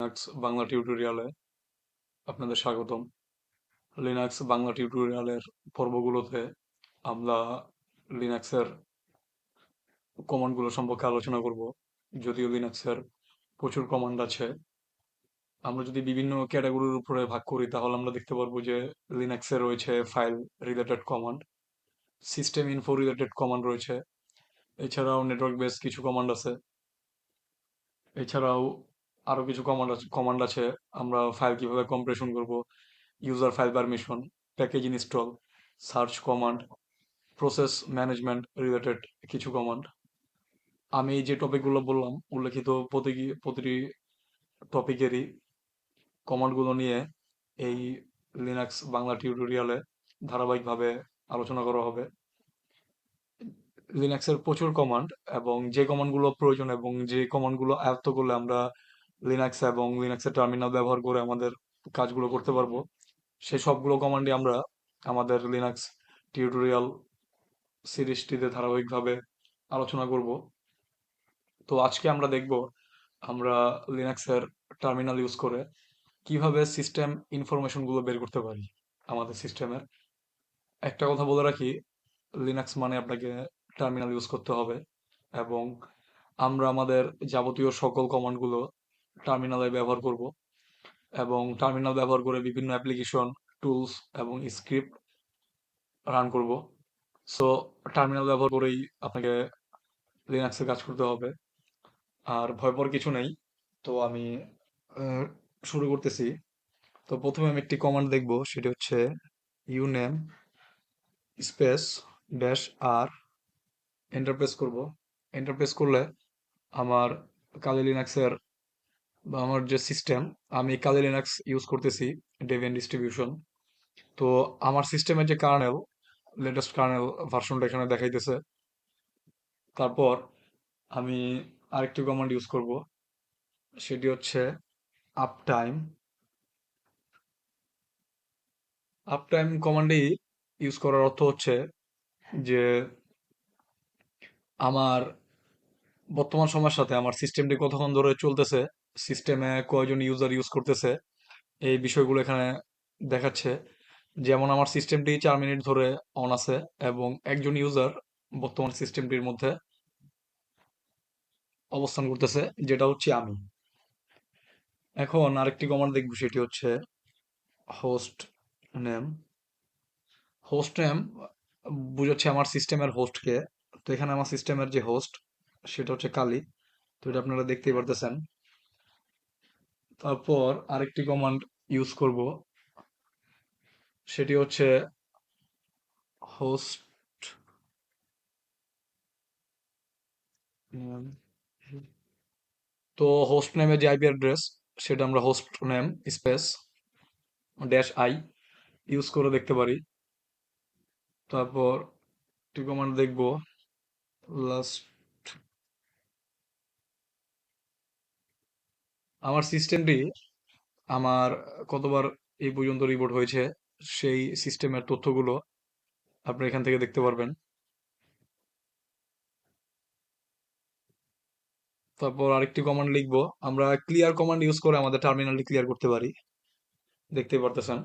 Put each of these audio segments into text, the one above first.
Linux Bangla টিউটোরিয়ালে আপনাদের স্বাগতম। লিনাক্স বাংলা টিউটোরিয়ালের পর্বগুলোতে আমরা লিনাক্সের কমান্ডগুলো সম্পর্কে আলোচনা করব, যদিও লিনাক্সের প্রচুর কমান্ড আছে। আমরা যদি বিভিন্ন ক্যাটাগরির উপরে ভাগ করি, তাহলে আমরা দেখতে পারব যে লিনাক্সে রয়েছে file related command system info related command রয়েছে। এছাড়াও নেটওয়ার্ক বেস কিছু কমান্ড আছে। এছাড়াও আরও কিছু কমান্ড আছে কমান্ড আছে, আমরা ফাইল কীভাবে কম্প্রেশন করব user file permission package install search command process management related কিছু কমান্ড আমি যে টপিকগুলো বললাম, উল্লেখিত প্রতি, প্রতিটি টপিকেরই কমান্ডগুলো নিয়ে এই লিনাক্স বাংলা টিউটোরিয়ালে ধারাবাহিকভাবে আলোচনা করা হবে। লিনাক্সের প্রচুর কমান্ড এবং যে কমান্ডগুলো প্রয়োজন এবং যে কমান্ডগুলো আয়ত্ত করলে আমরা লিনাক্স এবং লিনাক্সের টার্মিনাল ব্যবহার করে আমাদের কাজগুলো করতে পারব। সেই সবগুলো কমান্ডই আমরা আমাদের লিনাক্স টিউটোরিয়াল সিরিজটিতে ধারাবাহিকভাবে আলোচনা করব। তো আজকে আমরা দেখব আমরা লিনাক্সের টার্মিনাল ইউজ করে কীভাবে সিস্টেম ইনফরমেশনগুলো বের করতে পারি আমাদের সিস্টেমের একটা কথা বলে রাখি লিনাক্স মানে আপনাকে টার্মিনাল ইউজ করতে হবে এবং আমরা আমাদের যাবতীয় সকল কমান্ডগুলো টার্মিনালে ব্যবহার করব এবং টার্মিনাল ব্যবহার করে বিভিন্ন অ্যাপ্লিকেশন টুলস এবং স্ক্রিপ্ট রান করব। সো টার্মিনাল ব্যবহার করেই আপনাকে লিনাক্সে কাজ করতে হবে। আর ভয় পাওয়ার কিছু নেই। তো আমি শুরু করতেছি। তো প্রথমে আমি একটি কমান্ড দেখব। সেটি হচ্ছে ইউনেম স্পেস ড্যাশ আর এন্টারপ্রেস করব। এন্টারপ্রেস করলে আমার কালি লিনাক্সের বা আমার যে সিস্টেম আমি কালি লিনাক্স ইউজ করতেছি ডেভিয়ান ডিস্ট্রিবিউশন তো আমার সিস্টেমের যে কার্নেল লেটেস্ট কার্নেল ভার্সনটা এখানে দেখাইতেছে। তারপর আমি আরেকটি কমান্ড ইউজ করব। সেটি হচ্ছে আপ টাইম আপ টাইম কমান্ডই ইউজ করার অর্থ হচ্ছে যে আমার বর্তমান সময়ের সাথে আমার সিস্টেমটি কতক্ষণ ধরে চলতেছে সিস্টেমে কয়জন ইউজার ইউজ করতেছে, এই বিষয়গুলো এখানে দেখাচ্ছে। যেমন আমার সিস্টেমটি চার মিনিট ধরে অন আছে এবং একজন ইউজার বর্তমান সিস্টেমটির মধ্যে অবস্থান করতেছে, যেটা হচ্ছে আমি। এখন আরেকটি কমান্ড দেখব, সেটি হচ্ছে হোস্ট নেম হোস্ট নেম বুঝাচ্ছে আমার সিস্টেমের হোস্টকে তো এখানে আমার সিস্টেমের যে হোস্ট সেটা হচ্ছে কালি। তো এটা আপনারা দেখতেই পারতেছেন। তারপর আরেকটি কমান্ড ইউজ করব। সেটি হচ্ছে হোস্ট তো হোস্ট নেমে যে আইপি অ্যাড্রেস সেটা আমরা hostname space dash I use করে দেখতে পারি। তারপর একটি কমান্ড দেখব লাস্ট আমার সিস্টেমটি আমার কতবার এই পর্যন্ত রিপোর্ট হয়েছে, সেই সিস্টেমের তথ্যগুলো আপনি এখান থেকে দেখতে পারবেন। তারপর আরেকটি কমান্ড লিখব। আমরা ক্লিয়ার কমান্ড ইউজ করে আমাদের টার্মিনালটি ক্লিয়ার করতে পারি। দেখতে পারতেছেন।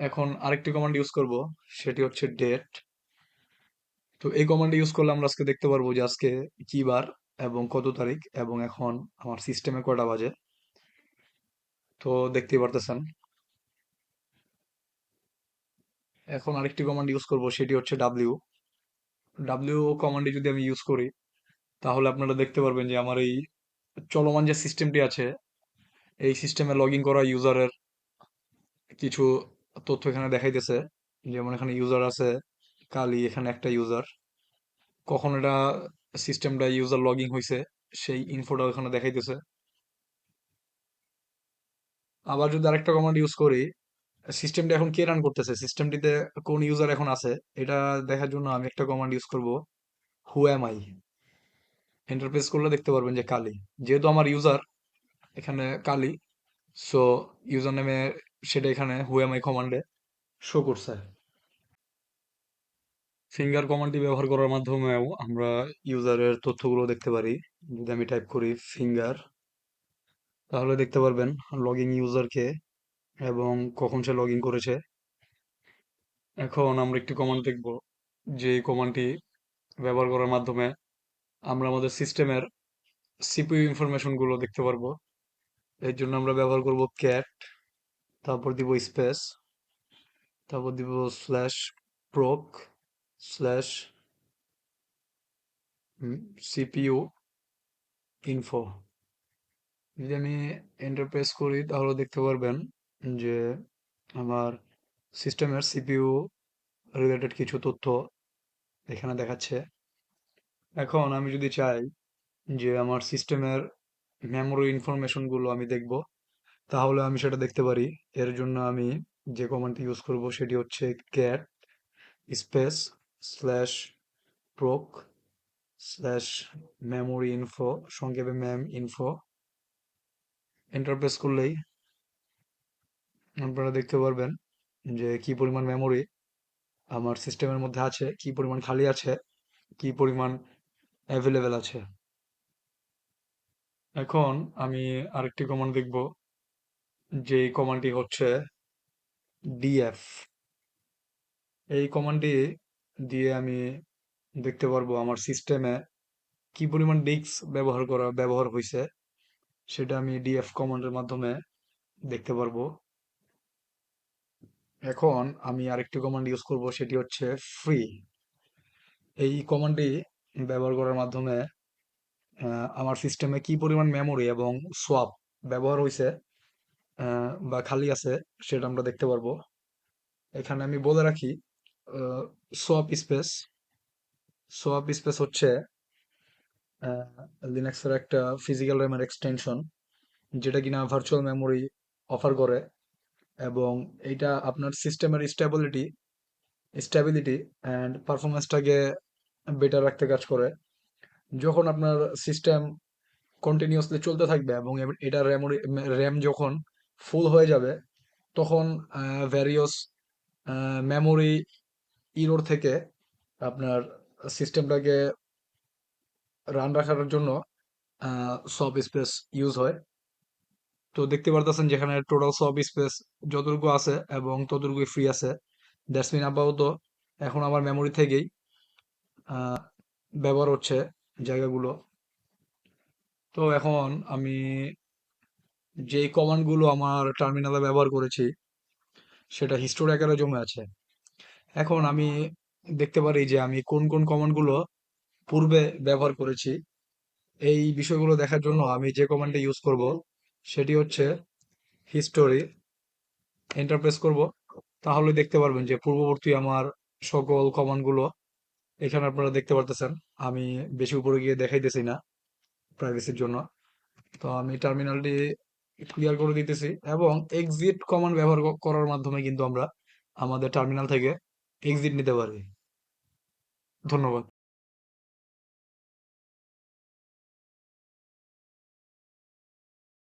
এখন আরেকটি কমান্ড ইউজ করব, সেটি হচ্ছে ডেট তো এই কমান্ড ইউজ করলে আমরা আজকে দেখতে পারব যে আজকে কি বার এবং কত তারিখ এবং এখন আমার সিস্টেমে কয়টা বাজে? তো দেখতেই পারতেছেন। এখন আরেকটি কমান্ড ইউজ করব, সেটি হচ্ছে ডাব্লিউ ডাব্লিউ কমান্ডে যদি আমি ইউজ করি, তাহলে আপনারা দেখতে পারবেন যে আমার এই চলমান যে সিস্টেমটি আছে, এই সিস্টেমে লগ ইন করা ইউজারের কিছু তথ্য এখানে দেখাইতেছে। যেমন এখানে ইউজার আছে, কালি এখানে একটা ইউজার কখন এটা সিস্টেমটা ইউজার লগ ইন হয়েছে সেই ইনফোটা ওখানে দেখাইতেছে। আবার যদি আরেকটা কমান্ড ইউজ করি সিস্টেমটা এখন কে রান করতেছে? সিস্টেমটিতে কোন ইউজার এখন আছে? এটা দেখার জন্য আমি একটা কমান্ড ইউজ করব হু এম আই এন্টারপ্রেস করলে দেখতে পারবেন যে কালি। যেহেতু আমার ইউজার এখানে কালি সো ইউজার নেমে সেটা এখানে হু এম আই কমান্ডে শো করছে। ফিঙ্গার কমান্ডটি ব্যবহার করার মাধ্যমেও আমরা ইউজারের তথ্যগুলো দেখতে পারি। যদি আমি টাইপ করি ফিঙ্গার তাহলে দেখতে পারবেন লগিং ইউজারকে এবং কখন সে লগ ইন করেছে। এখন আমরা একটি কমান্ড দেখব যে কমান্ডটি ব্যবহার করার মাধ্যমে আমরা আমাদের সিস্টেমের সিপিইউ ইনফরমেশনগুলো দেখতে পারব। এর জন্য আমরা ব্যবহার করব ক্যাট তারপর দিব স্পেস তারপর দিব slash proc slash CPU info যদি আমি এন্টার প্রেস করি, তাহলে দেখতে পারবেন যে আমার সিস্টেমের সিপিইউ রিলেটেড কিছু তথ্য এখানে দেখাচ্ছে। এখন আমি যদি চাই যে আমার সিস্টেমের মেমোরি ইনফরমেশনগুলো আমি দেখব, তাহলে আমি সেটা দেখতে পারি। এর জন্য আমি যে কমান্ডটি ইউজ করব, সেটি হচ্ছে cat space slash proc slash memory info সংক্ষেপে ম্যাম ইনফো এন্টারপ্রেস করলেই আপনারা দেখতে পারবেন যে কি পরিমাণ মেমোরি আমার সিস্টেমের মধ্যে আছে, কি পরিমাণ খালি আছে, কি পরিমাণ অ্যাভেলেবেল আছে। এখন আমি আরেকটি কমান্ড দেখব যে কমান্ডটি হচ্ছে ডিএফ এই কমান্ডটি দিয়ে আমি দেখতে পারব আমার সিস্টেমে কি পরিমাণ ডিস্ক ব্যবহার করা, ব্যবহার হয়েছে সেটা আমি ডিএফ কমান্ডের মাধ্যমে দেখতে পারব। এখন আমি আরেকটি কমান্ড ইউজ করব, সেটি হচ্ছে ফ্রি এই কমান্ডটি ব্যবহার করার মাধ্যমে আমার সিস্টেমে কি পরিমাণ মেমোরি এবং সোয়াপ ব্যবহার হয়েছে বা খালি আছে, সেটা আমরা দেখতে পারব। এখানে আমি বলে রাখি সোয়াপ স্পেস সোয়াপ স্পেস হচ্ছে লিনাক্সের একটা ফিজিক্যাল র্যামের এক্সটেনশন যেটা কিনা ভার্চুয়াল মেমোরি অফার করে এবং এটা আপনার সিস্টেমের স্টেবিলিটি স্টেবিলিটি অ্যান্ড পারফরমেন্সটাকে বেটার রাখতে কাজ করে। যখন আপনার সিস্টেম কন্টিনিউয়াসলি চলতে থাকবে এবং এটা র্যামোরি র্যাম যখন ফুল হয়ে যাবে, তখন ভ্যারিয়াস মেমোরি ইরোর থেকে আপনার সিস্টেমটাকে রান রাখার জন্য সব স্পেস ইউজ হয়। তো দেখতে পারতেছেন যেখানে টোটাল সব স্পেস যতটুকু আছে এবং ততটুকুই ফ্রি আছে। দ্যাটস মিন আপাতত এখন আমার মেমোরি থেকেই ব্যবহার হচ্ছে জায়গাগুলো। তো এখন আমি যেই কমান্ডগুলো আমার টার্মিনালে ব্যবহার করেছি, সেটা হিস্টোরি আকারে জমে আছে। এখন আমি দেখতে পারি যে আমি কোন কোন কমান্ডগুলো পূর্বে ব্যবহার করেছি। এই বিষয়গুলো দেখার জন্য আমি যে কমান্ডটা ইউজ করব, সেটি হচ্ছে হিস্টোরি এন্টারপ্রেস করব। তাহলে দেখতে পারবেন যে পূর্ববর্তী আমার সকল কমান্ডগুলো এখানে আপনারা দেখতে পারতেছেন। আমি বেশি উপরে গিয়ে দেখাইতেছি না প্রাইভেসির জন্য। তো আমি টার্মিনালটি ক্লিয়ার করে দিতেছি এবং এক্সিট কমান্ড ব্যবহার করার মাধ্যমে কিন্তু আমরা আমাদের টার্মিনাল থেকে এক্সিট নিতে পারবে। ধন্যবাদ।